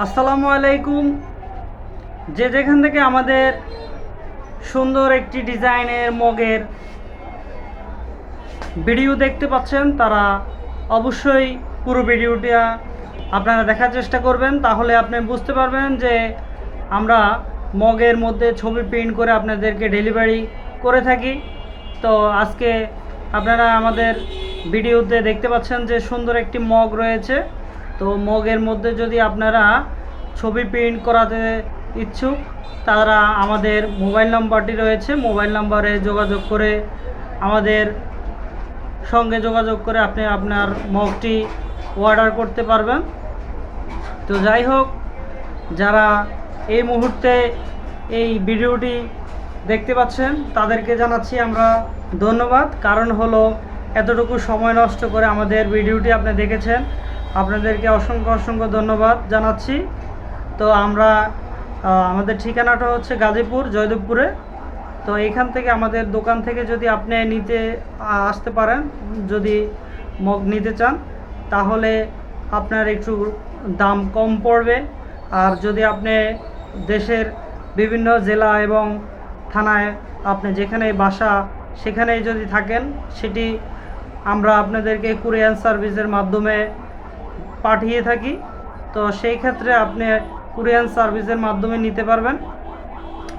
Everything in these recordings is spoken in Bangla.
আসসালামু আলাইকুম। যে যেখান থেকে আমাদের সুন্দর একটি ডিজাইনের মগের ভিডিও দেখতে পাচ্ছেন, তারা অবশ্যই পুরো ভিডিওটা আপনারা দেখার চেষ্টা করবেন। তাহলে আপনি বুঝতে পারবেন যে আমরা মগের মধ্যে ছবি প্রিন্ট করে আপনাদেরকে ডেলিভারি করে থাকি। তো আজকে আপনারা আমাদের ভিডিওতে দেখতে পাচ্ছেন যে সুন্দর একটি মগ রয়েছে। তো মগের মধ্যে যদি আপনারা ছবি প্রিন্ট করাতে ইচ্ছুক, তারা আমাদের মোবাইল নাম্বারটি রয়েছে। মোবাইল নাম্বারে যোগাযোগ করে আমাদের সঙ্গে যোগাযোগ করে আপনি আপনার মগটি অর্ডার করতে পারবেন। তো যাই হোক, যারা এই মুহূর্তে এই ভিডিওটি দেখতে পাচ্ছেন, তাদেরকে জানাচ্ছি আমরা ধন্যবাদ। কারণ হলো, এতটুকু সময় নষ্ট করে আমাদের ভিডিওটি আপনি দেখেছেন। আপনাদেরকে অসংখ্য অসংখ্য ধন্যবাদ জানাচ্ছি। তো আমরা আমাদের ঠিকানাটা হচ্ছে গাজীপুর, জয়দেবপুরে। তো এখান থেকে আমাদের দোকান থেকে যদি আপনি নিতে আসতে পারেন, যদি মগ নিতে চান, তাহলে আপনার একটু দাম কম পড়বে। আর যদি আপনি দেশের বিভিন্ন জেলা এবং থানায় আপনি যেখানে বাসা সেখানেই যদি থাকেন, সেটি আমরা আপনাদেরকে কুরিয়ার সার্ভিসের মাধ্যমে পাঠিয়ে থাকি। তো সেই ক্ষেত্রে আপনি কুরিয়ার সার্ভিসের মাধ্যমে নিতে পারবেন।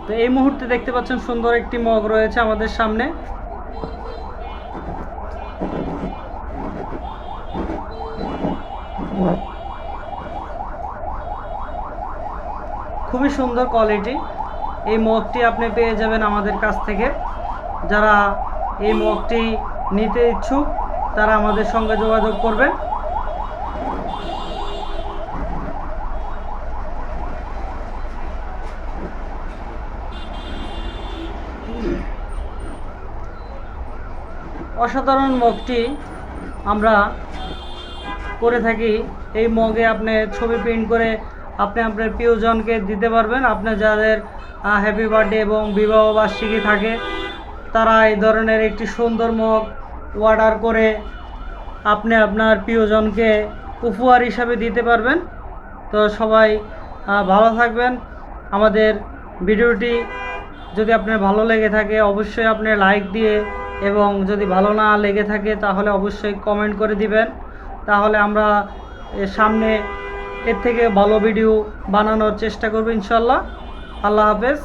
তো এই মুহূর্তে দেখতে পাচ্ছেন সুন্দর একটি মগ রয়েছে আমাদের সামনে। খুবই সুন্দর কোয়ালিটি এই মগটি আপনি পেয়ে যাবেন আমাদের কাছ থেকে। যারা এই মগটি নিতে ইচ্ছুক, তারা আমাদের সঙ্গে যোগাযোগ করবেন। অসাধারণ মগটি আমরা করে থাকি। এই মগে আপনি ছবি প্রিন্ট করে আপনি আপনার প্রিয়জনকে দিতে পারবেন। আপনার যাদের হ্যাপি বার্থডে এবং বিবাহ বার্ষিকী থাকে, তারা এই ধরনের একটি সুন্দর মগ অর্ডার করে আপনি আপনার প্রিয়জনকে উপহার হিসাবে দিতে পারবেন। তো সবাই ভালো থাকবেন। আমাদের ভিডিওটি যদি আপনার ভালো লেগে থাকে, অবশ্যই আপনি লাইক দিয়ে এবং যদি ভালো না লেগে থাকে তাহলে অবশ্যই কমেন্ট করে দিবেন। তাহলে আমরা সামনে এর থেকে ভালো ভিডিও বানানোর চেষ্টা করব ইনশাল্লাহ। আল্লাহ হাফেজ।